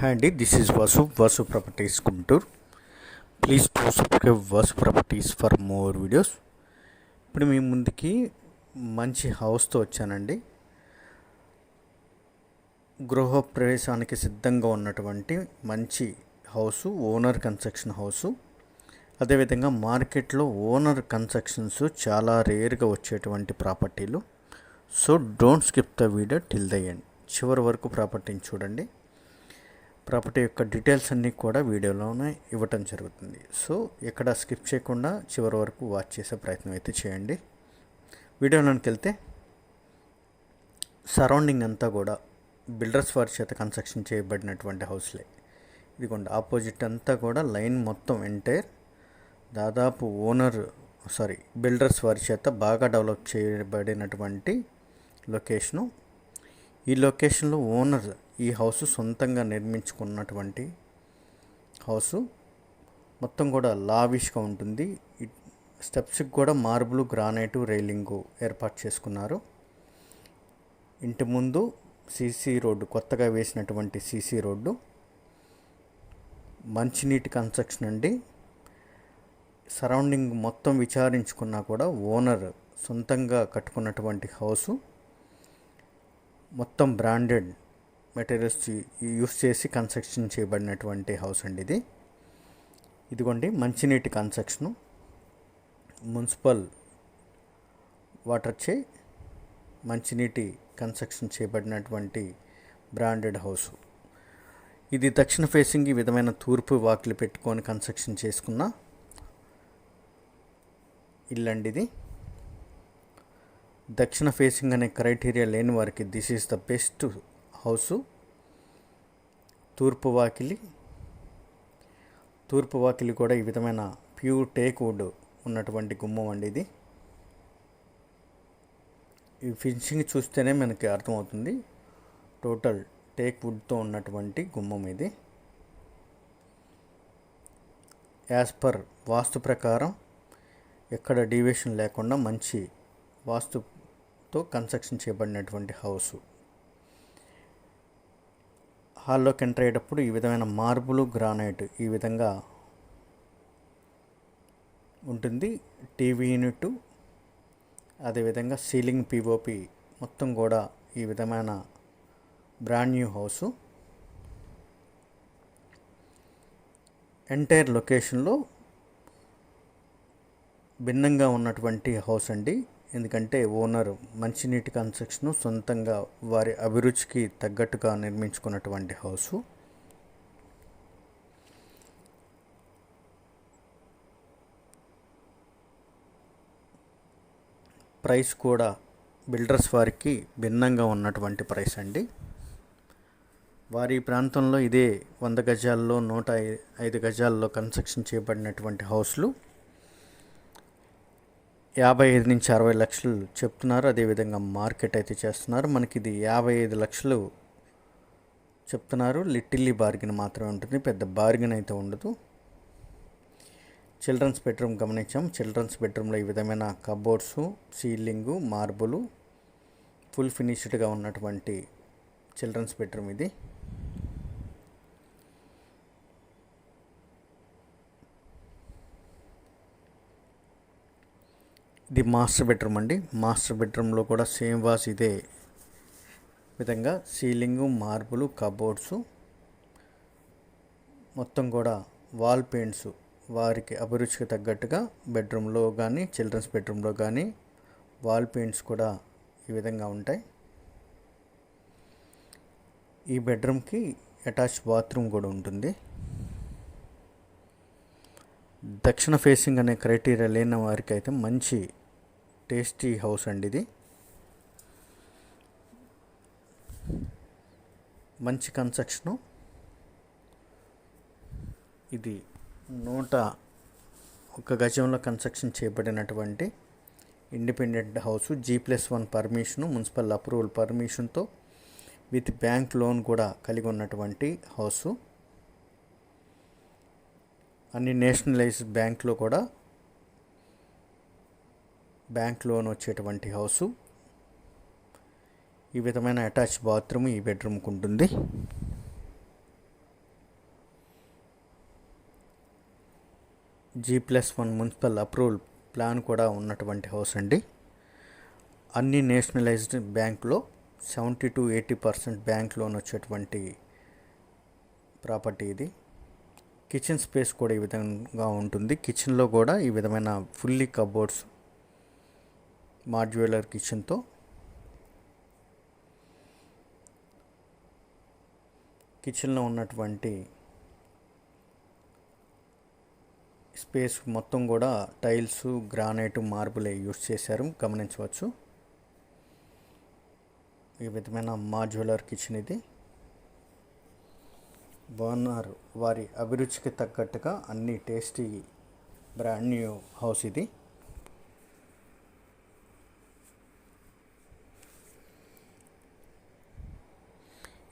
Hi అండి this is Vasu Vasu properties Guntur please to subscribe Vasu properties for more videos ఇప్పుడు మీ ముందుకి మంచి హౌస్తో వచ్చానండి. గృహ ప్రవేశానికి సిద్ధంగా ఉన్నటువంటి మంచి హౌసు ఓనర్ కన్స్ట్రక్షన్ హౌసు అదేవిధంగా మార్కెట్లో ఓనర్ కన్స్ట్రక్షన్స్ చాలా రేర్గా వచ్చేటువంటి ప్రాపర్టీలు so don't skip the video till the end చివరి వరకు ప్రాపర్టీని చూడండి. ప్రాపర్టీ యొక్క డీటెయిల్స్ అన్నీ కూడా వీడియోలోనే ఇవ్వటం జరుగుతుంది. సో ఎక్కడ స్కిప్ చేయకుండా చివరి వరకు వాచ్ చేసే ప్రయత్నం అయితే చేయండి. వీడియోలోకి వెళ్తే సరౌండింగ్ అంతా కూడా బిల్డర్స్ వారి చేత కన్స్ట్రక్షన్ చేయబడినటువంటి హౌస్లే. ఇదిగోండి ఆపోజిట్ అంతా కూడా లైన్ మొత్తం ఎంటైర్. దాదాపు ఓనర్ సారీ బిల్డర్స్ వారి చేత బాగా డెవలప్ చేయబడినటువంటి లొకేషను. ఈ లొకేషన్లో ఓనర్ ఈ హౌస్ సొంతంగా నిర్మించుకున్నటువంటి హౌసు. మొత్తం కూడా లావిష్గా ఉంటుంది. స్టెప్స్కి కూడా మార్బుల్ గ్రానైటు రైలింగు ఏర్పాటు చేసుకున్నారు. ఇంటి ముందు సీసీ రోడ్డు కొత్తగా వేసినటువంటి సీసీ రోడ్డు. మంచినీటి కన్స్ట్రక్షన్ అండి. సరౌండింగ్ మొత్తం విచారించుకున్నా కూడా ఓనర్ సొంతంగా కట్టుకున్నటువంటి హౌసు. మొత్తం బ్రాండెడ్ మెటీరియల్స్ యూస్ చేసి కన్స్ట్రక్షన్ చేయబడినటువంటి హౌస్ అండి ఇది. ఇదిగోండి మంచినీటి కన్స్ట్రక్షను. మున్సిపల్ వాటర్ చే మంచినీటి కన్స్ట్రక్షన్ చేయబడినటువంటి బ్రాండెడ్ హౌస్. ఇది దక్షిణ ఫేసింగ్ ఈ విధమైన తూర్పు వాకిలి పెట్టుకొని కన్స్ట్రక్షన్ చేసుకున్న ఇల్లండి ఇది. దక్షిణ ఫేసింగ్ అనే క్రైటీరియా లేని వారికి this is the best house తూర్పు వాకిలి తూర్పు వాకిలి కూడా ఈ విధమైన ప్యూర్ టేక్ వుడ్ ఉన్నటువంటి గుమ్మం అండి ఇది. ఈ ఫినిషింగ్ చూస్తేనే మనకి అర్థమవుతుంది. టోటల్ టేక్ వుడ్తో ఉన్నటువంటి గుమ్మం ఇది. యాజ్ పర్ వాస్తు ప్రకారం ఎక్కడ డీవియేషన్ లేకుండా మంచి వాస్తుతో కన్స్ట్రక్షన్ చేయబడినటువంటి హౌస్. హాల్లోకి ఎంటర్ అయ్యేటప్పుడు ఈ విధమైన మార్బుల్ గ్రానైట్ ఈ విధంగా ఉంటుంది. టీవీ యూనిట్ అదేవిధంగా సీలింగ్ పిఓపి మొత్తం కూడా ఈ విధమైన బ్రాండ్ న్యూ హౌసు. ఎంటైర్ లొకేషన్లో భిన్నంగా ఉన్నటువంటి హౌస్ అండి. ఎందుకంటే ఓనర్ మంచినీటి కన్స్ట్రక్షన్ సొంతంగా వారి అభిరుచికి తగ్గట్టుగా నిర్మించుకున్నటువంటి హౌసు. ప్రైస్ కూడా బిల్డర్స్ వారికి భిన్నంగా ఉన్నటువంటి ప్రైస్ అండి. వారి ప్రాంతంలో ఇదే వంద గజాల్లో నూట ఐదు గజాల్లో కన్స్ట్రక్షన్ చేయబడినటువంటి హౌస్లు. యాభై ఐదు నుంచి అరవై లక్షలు చెప్తున్నారు. అదేవిధంగా మార్కెట్ అయితే చేస్తున్నారు. మనకి ఇది యాభై ఐదు లక్షలు చెప్తున్నారు. లిటిల్లీ బార్గెన్ మాత్రమే ఉంటుంది. పెద్ద బార్గెన్ అయితే ఉండదు. చిల్డ్రన్స్ బెడ్రూమ్ గమనించాం. చిల్డ్రన్స్ బెడ్రూమ్లో ఈ విధమైన కబోర్డ్స్ సీలింగు మార్బులు ఫుల్ ఫినిష్డ్గా ఉన్నటువంటి చిల్డ్రన్స్ బెడ్రూమ్ ఇది. ఇది మాస్టర్ బెడ్రూమ్ అండి. మాస్టర్ బెడ్రూమ్లో కూడా సేమ్ వాస్ ఇదే విధంగా సీలింగు మార్బులు కబోర్డ్స్ మొత్తం కూడా వాల్ పెయింట్స్ వారికి అభిరుచికి తగ్గట్టుగా బెడ్రూమ్లో కానీ చిల్డ్రన్స్ బెడ్రూమ్లో కానీ వాల్ పెయింట్స్ కూడా ఈ విధంగా ఉంటాయి. ఈ బెడ్రూమ్కి అటాచ్ బాత్రూమ్ కూడా ఉంటుంది. దక్షిణ ఫేసింగ్ అనే క్రైటీరియా లేని వారికి అయితే మంచి టేస్టీ హౌస్ అండి ఇది. మంచి కన్స్ట్రక్షను. ఇది నూట ఒక గజంలో కన్స్ట్రక్షన్ చేయబడినటువంటి independent house. G plus one permission municipal approval పర్మిషన్తో with bank loan కూడా కలిగి ఉన్నటువంటి హౌసు. అన్ని నేషనలైజ్డ్ బ్యాంక్లో కూడా బ్యాంక్ లోన్ వచ్చేటువంటి హౌసు. ఈ విధమైన అటాచ్ బాత్రూమ్ ఈ బెడ్రూమ్కి ఉంటుంది. G plus one municipal approval plan కూడా ఉన్నటువంటి హౌస్ అండి. అన్ని నేషనలైజ్డ్ బ్యాంకులో seventy to eighty percent bank loan వచ్చేటువంటి ప్రాపర్టీ ఇది. కిచెన్ స్పేస్ కూడా ఈ విధంగా ఉంటుంది. కిచెన్లో కూడా ఈ విధమైన ఫుల్లీ కబోర్డ్స్ మాడ్యులర్ కిచెన్తో. కిచెన్లో ఉన్నటువంటి స్పేస్ మొత్తం కూడా టైల్స్ గ్రానైట్ మార్బులే యూస్ చేశారు. గమనించవచ్చు. ఈ విధమైన మాడ్యులర్ కిచెన్ ఇది. బాగున్నారు. వారి అభిరుచికి తగ్గట్టుగా అన్ని టేస్టీ బ్రాండ్ న్యూ హౌస్ ఇది.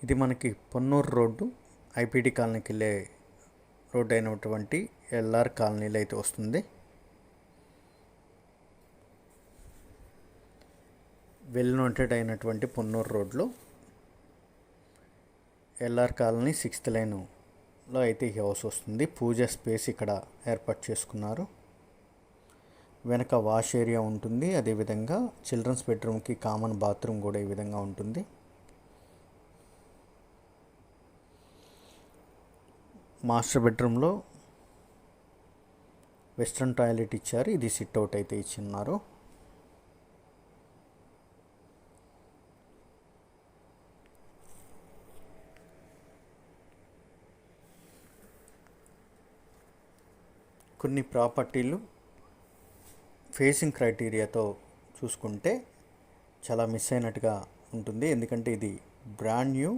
ఇది మనకి పొన్నూరు రోడ్డు. ఐపీడీ కాలనీకి వెళ్ళే రోడ్డు అయినటువంటి ఎల్ఆర్ కాలనీలో అయితే వస్తుంది. వెల్ నోటెడ్ అయినటువంటి పొన్నూరు రోడ్లో. ఎల్ఆర్ కాలనీ సిక్స్త్ లైన్లో అయితే ఈ హౌస్ వస్తుంది. పూజ స్పేస్ ఇక్కడ ఏర్పాటు చేసుకున్నారు. వెనక వాష్ ఏరియా ఉంటుంది. అదేవిధంగా చిల్డ్రన్స్ బెడ్రూమ్కి కామన్ బాత్రూమ్ కూడా ఈ విధంగా ఉంటుంది. మాస్టర్ బెడ్రూమ్లో వెస్ట్రన్ టాయిలెట్ ఇచ్చారు. ఇది సిట్ అవుట్ అయితే ఇచ్చిన్నారు. కొన్ని ప్రాపర్టీలు ఫేసింగ్ క్రైటీరియాతో చూసుకుంటే చాలా మిస్ అయినట్టుగా ఉంటుంది. ఎందుకంటే ఇది బ్రాండ్ న్యూ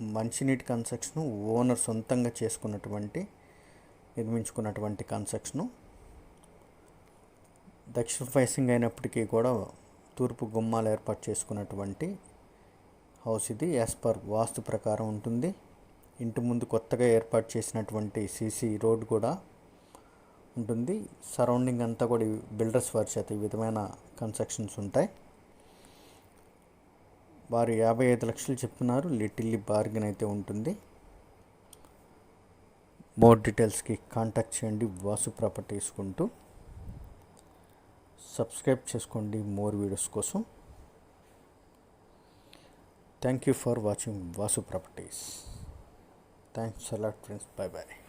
మంచినీటి కన్స్ట్రక్షను ఓనర్ సొంతంగా చేసుకున్నటువంటి నిర్మించుకున్నటువంటి కన్స్ట్రక్షను దక్షిణ ఫేసింగ్ అయినప్పటికీ కూడా తూర్పు గుమ్మాలు ఏర్పాటు చేసుకున్నటువంటి హౌస్ ఇది. యాజ్ పర్ వాస్తు ప్రకారం ఉంటుంది. ఇంటి ముందు కొత్తగా ఏర్పాటు చేసినటువంటి సీసీ రోడ్ కూడా ఉంటుంది. సరౌండింగ్ అంతా కూడా బిల్డర్స్ వారి చేత ఈ విధమైన కన్స్ట్రక్షన్స్ ఉంటాయి. వారు యాభై ఐదు లక్షలు చెప్తున్నారు. లిటిల్లీ బార్గెన్ అయితే ఉంటుంది. మోర్ డీటెయిల్స్కి కాంటాక్ట్ చేయండి. వాసు ప్రాపర్టీస్ కొంటూ సబ్స్క్రైబ్ చేసుకోండి మోర్ వీడియోస్ కోసం. Thank you for watching Vasu properties. Thanks a lot friends. Bye bye